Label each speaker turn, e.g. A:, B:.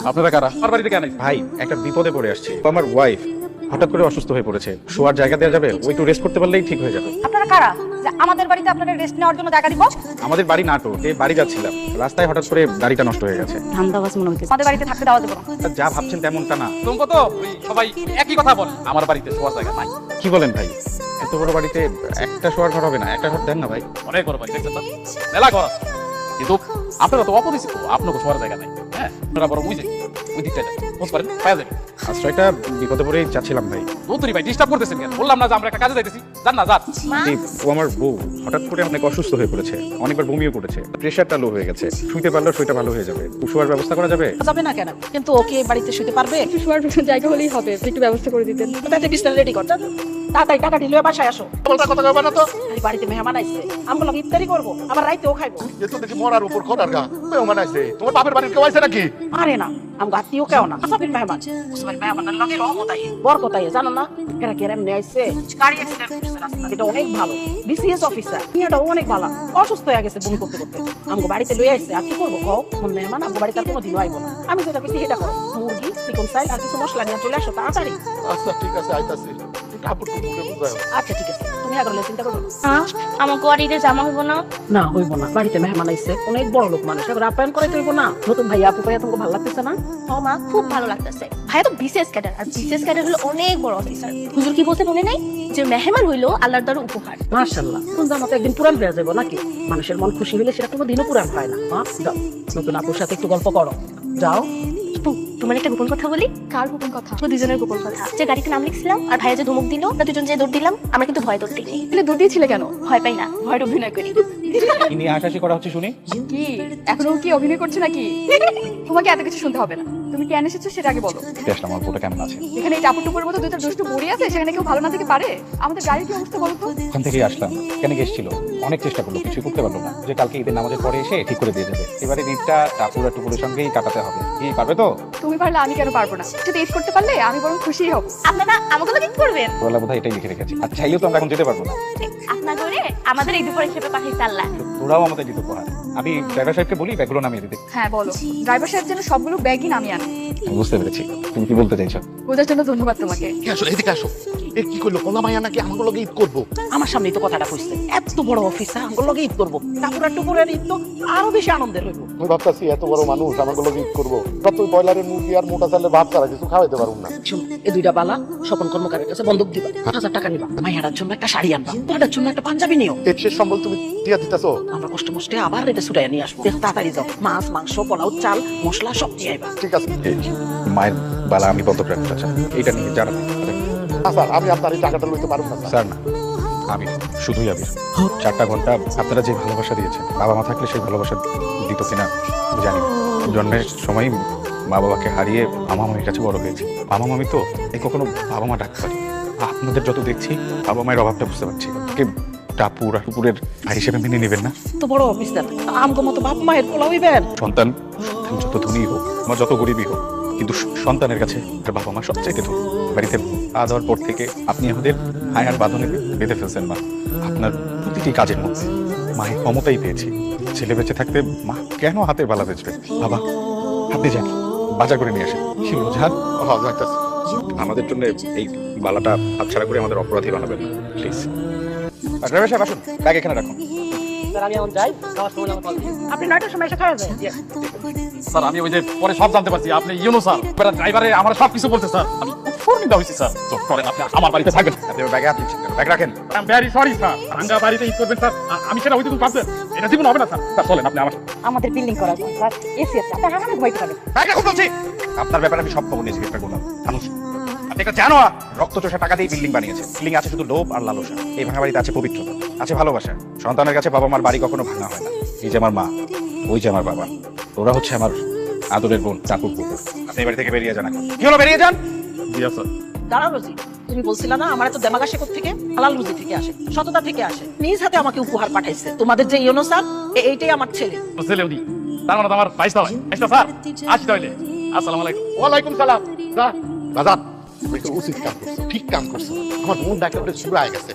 A: আপনারা কারা? আমার বাড়িতে কেন
B: ভাই একটা বিপদে পড়ে আসছি। আমার ওয়াইফ হঠাৎ করে অসুস্থ হয়ে পড়েছে। শোয়ার জায়গা দেওয়া যাবে ওই একটু রেস্ট করতে পারলেই ঠিক হয়ে যাবে।
C: আপনারা কারা? যে আমাদের বাড়িতে আপনাদের রেস্ট নেওয়ার জন্য জায়গা দিব?
B: আমাদের বাড়ি নাটো এই বাড়ি যাচ্ছিলাম। রাস্তায় হঠাৎ করে গাড়িটা নষ্ট হয়ে গেছে।
C: ধান্দাবাজ মনে হচ্ছে। আমাদের বাড়িতে থাকতে দেওয়া দেবো না
B: যা ভাবছেন তেমনটা না।
A: তুমি তো সবাই একই কথা বলে। আমার বাড়িতে শোয়ার জায়গা নাই।
B: কি বলেন ভাই? এত বড় বাড়িতে একটা শোয়ার ঘর হবে না একটা ঘর দেন না ভাই।
A: অনেক বড় বাড়ি দেখছেন তো মেলা ঘর। কিন্তু আপনারা তো অপরিচিত আপনাকে শোয়ার জায়গা নাই। হ্যাঁ আপনারা বড় বুঝে ওই দিকটা যান বুঝতে পারেন? পাওয়া যাবে
B: আশ্রয়টা বিপদে পড়েই যাচ্ছিলাম ভাই।
A: নতুনই ভাই ডিস্টার্ব করতেছেন কেন? বললাম না যে আমরা একটা কাজে যাইতেছি। যান না যান।
B: এই ও আমার বউ। হঠাৎ করে অনেক অসুস্থ হয়ে পড়েছে। অনেকবার বমিও করেছে। প্রেশারটা লো হয়ে গেছে। শুইতে পারলেও শরীরটা ভালো হয়ে যাবে। শোয়ার ব্যবস্থা করা যাবে?
D: যাবে না কেন? কিন্তু ওকে বাড়িতে শুতে পারবে?
E: একটু শোয়ার জায়গা হলেই হবে। একটু ব্যবস্থা করে দিতেন।
D: তাতে বিছানা রেডি কর যা, যা। তাড়াতাড়ি টাকা ঢিলে বাসায় আসো।
F: বলটা কথা কবে না তো।
D: এই বাড়িতে মেহমান আইছে। আমরা লোক ইফতারি করব। আবার রাইতেও খাইবো।
F: এ তো দেখি মরার উপর খরার গা। মেহমান আছে তোমার বাপের বাড়ির কেউ আছে নাকি?
D: আরে না। আমি আত্মীয় কেউ না। সবের মেহমান সবের মেহমানের লগে রহমত আই বরকত আই জানো না? এরা কেরা এমনি আইছে। এটা অনেক ভালো। বিসিএস অফিসার এটা অনেক ভালো। অসুস্থ হয়ে গেছে বমি করতে করতে। আমগো বাড়িতে লই আইছে আর কি করব কও? কোন মেহমান আমগো বাড়িতে আর আইবো না। আমি যেটা কইছি মুরগি চিকন সাইল আর কিছু মশলা নিয়ে চলে আসো তাড়াতাড়ি।
F: আচ্ছা ঠিক আছে, আইতাছি।
D: আচ্ছা ঠিক আছে। তুমি আগলে চিন্তা করো
G: হ্যাঁ আমার কোয়ারিতে জামা হইব না?
D: না হইব না। বাড়িতে মেহমান আইছে। অনেক বড় লোক মানুষ। এবার আপ্যায়ন করে হইব না। নতুন ভাই আপু ভাইয়া তোমাকে ভালো লাগতেছে না?
G: ও মা খুব ভালো লাগতেছে। ভাইয়া তো বিসিএস ক্যাডার। আর বিসিএস ক্যাডার হলো অনেক বড় অফিসার। হুজুর কি বলতে মনে নাই? যে মেহমান হইল আল্লাহর দ্বারা উপহার।
D: একদিন পুরান হয়ে যাব নাকি? মানুষের মন খুশি হলে সেটা কোনো দিনও পুরান হয় না। যাও। নতুন আপুর সাথে একটু গল্প করো। যাও।
G: তোমার একটা গোপন কথা বলি? কার গোপন কথা? তো দুজনের গোপন কথা। যে গাড়িতে নাম লিখছিলাম আর ভাইয়া যে ধমক দিল আমরা দুজন যে দৌড় দিলাম আমরা কিন্তু ভয় দৌড় দিই
E: তাহলে দৌড় দিয়েছিলে কেন?
G: ভয় পাই না ভয়ের অভিনয় করি।
B: হাসাহাসি করা হচ্ছে শুনি।
E: কি? এখনও কি অভিনয় করছ নাকি? তোমাকে এত কিছু শুনতে হবে না। তুমি কেন এসেছ সেটা আগে বলো।
B: আমার কেমন আছে?
E: এখানে এই টাপুর টুপুর মতো দুটো দুষ্টু বড়ি আছে সেখানে কেউ ভালো না থেকে পারে? আমাদের গাড়ির কি অবস্থা বলো তো?
B: ওখান থেকেই আসলাম। কেন এসেছিল? অনেক চেষ্টা করল কিছু করতে পারল না। যে কালকে ঈদের নামাজের পরে এসে ঠিক করে দিয়ে যাবে। এবারে ঈদটা টাপুরা টুকুরের সঙ্গেই কাটাতে হবে। কি পারবে তো?
E: তুমি পারলে আমি কেন পারব না? যদি এড করতে পারলে আমি বরং খুশি হব।
G: আপনারা আমাকে কি করবেন?
B: তোরা বোধহয় এটাই লিখে রেখেছি। আর চাইলেও তো আমরা এখন যেতে পারব না।
G: আপনার করে আমাদের এই দুপুর হিসেবে পাঠিয়েছে আল্লাহ।
B: তোরাও আমাদের দিতে উপহার আমি ড্রাইভার সাহেবকে বলি ব্যাগগুলো নামিয়ে দিতে।
E: হ্যাঁ বলো। ড্রাইভার সাহেব যেন সবগুলো ব্যাগই নামিয়ে আনে।
B: আমি বুঝতে পেরেছি। তুমি কি বলতে চাইছো?
E: বোঝার জন্য ধন্যবাদ তোমাকে।
F: আসো এদিকে আসো। এ কি করল? কোলা মাইয়া নাকি আমাকে লগে ঈদ করব?
D: আমার সামনেই তো কথাটা কইছে। এত বড় অফিসার আমার লগে ঈদ করব। টাপুরা টুকুরের ঈদ তো আরও বেশি আনন্দের হইব
F: আমি ভাবতাছি এত বড় মানুষ আমাকে লগে ঈদ করব। সব তো ব্রয়লারের মুরগি আর মোটা চালের ভাত ছাড়া কিছু খাওয়াইতে পারব না।
D: শুন এই দুইটা বালা স্বপন কর্মকারের কাছে বন্ধক দিবা হাজার টাকা নিবা। মাইয়াটার জন্য একটা শাড়ি আনবা তোমার জন্য একটা পাঞ্জাবি নিও।
F: শেষ সম্বল তুমি দিয়া দিতেছো।
D: আমরা কষ্ট মষ্টে আবার এটা ছুটাই নিয়ে আসব। তাড়াতাড়ি যাও। মাছ মাংস পোলাও চাল মশলা সব নিয়ে আইবা।
F: ঠিক আছে।
B: মায়ের বালা আমি বন্ধ করে রাখতে চাই। এইটা নিয়ে জানাবেন
F: না। স্যার আমি আপনার এই টাকাটা লইতে পারব না স্যার।
B: স্যার না। আমি শুধুই আবির চারটা ঘণ্টা আপনারা যে ভালোবাসা দিয়েছেন বাবা মা থাকলে সেই ভালোবাসা দিত কিনা জানি জন্মের সময় মা বাবাকে হারিয়ে মামা মামির কাছে বড় হয়েছে। মামা মামি তো এই কখনো বাবা মা ডাকতে পারি আপনাদের যত দেখছি বাবা মায়ের অভাবটা বুঝতে পারছি। কে টাপুর আর টুপুরের ভাই হিসেবে মেনে নেবেন না।
D: তো বড় অফিসার আমগো মতো বাপ মায়ের পোলাও
B: সন্তান যত ধনী হোক বা যত গরিবই হোক কিন্তু সন্তানের কাছে তার বাবা মা সবচাইতে ধনী। বাড়িতে পা দেওয়ার পর থেকে আপনি আমাদের হায়ার বাঁধনে বেঁধে ফেলছেন মা। আপনার প্রতিটি কাজের মধ্যে মায়ের ক্ষমতাই পেয়েছি। ছেলে বেঁচে থাকতে মা কেন হাতে বালা বেচবে? বাবা আপনি যান বাজার করে নিয়ে আসেন। শিব যান। আমাদের জন্য এই বালাটা হাতছাড়া করে আমাদের অপরাধী বানাবেন না প্লিজ। ড্রাইভার সাহেব আসুন। ব্যাগ এখানে রাখুন।
D: স্যার আমি এখন যাই। খাওয়ার সময় আমার আপনি নয়টার সময় এসে খাওয়া যায়?
A: স্যার আমি ওই যে পরে সব জানতে পারছি। আপনি ইউনো স্যার। ড্রাইভারে আমার সব কিছু বলতে স্যার। আমি হয়েছি স্যার। তো করেন আপনি আমার বাড়িতে থাকবেন।
B: আপনি ব্যাগে কেন? ব্যাগ রাখেন।
A: I am very sorry sir. ভাঙ্গা বাড়িতে ঈদ করবেন স্যার। আমি সেটা হইতে এটা জীবন হবে না স্যার। স্যার চলেন আপনি আমার
C: আমাদের বিল্ডিং জন্য স্যার। এসি আছে ভয় পাবেন
B: ব্যাগ রাখুন বলছি। আপনার ব্যাপারে আমি সব খবর নিয়েছি মানুষ আপনি একটা জানো রক্ত চোষা টাকা দিয়ে বিল্ডিং বানিয়েছে। বিল্ডিং আছে শুধু লোভ আর লালসা। এই ভাঙা বাড়িতে আছে পবিত্রতা। আছে ভালোবাসা। সন্তানের কাছে বাবা মার বাড়ি কখনো ভাঙা হয় না। এই যে আমার মা ওই যে আমার বাবা। ওরা হচ্ছে আমার আদরের বোন টাকুর কুকুর আপনি বাড়ি থেকে বেরিয়ে যান এখন। কি হলো বেরিয়ে যান?
A: জি স্যার
D: দাঁড়াও রোজি। তুমি বলছিলে না আমার তো দেমাগ আসে থেকে হালাল রুজি থেকে আসে সততা থেকে আসে। নিজ হাতে আমাকে উপহার পাঠাইছে। তোমাদের যে ইউনো স্যার এইটাই আমার ছেলে।
A: তো ছেলে উনি। তার মানে আমার বাইশটা হয় বাইশটা স্যার। আসি তাহলে। আসসালামু আলাইকুম।
F: ওয়ালাইকুম সালাম। বাজার উচিত কাম ঠিক কাম করছ। আমার মন একেবারে চুরায় গেছে।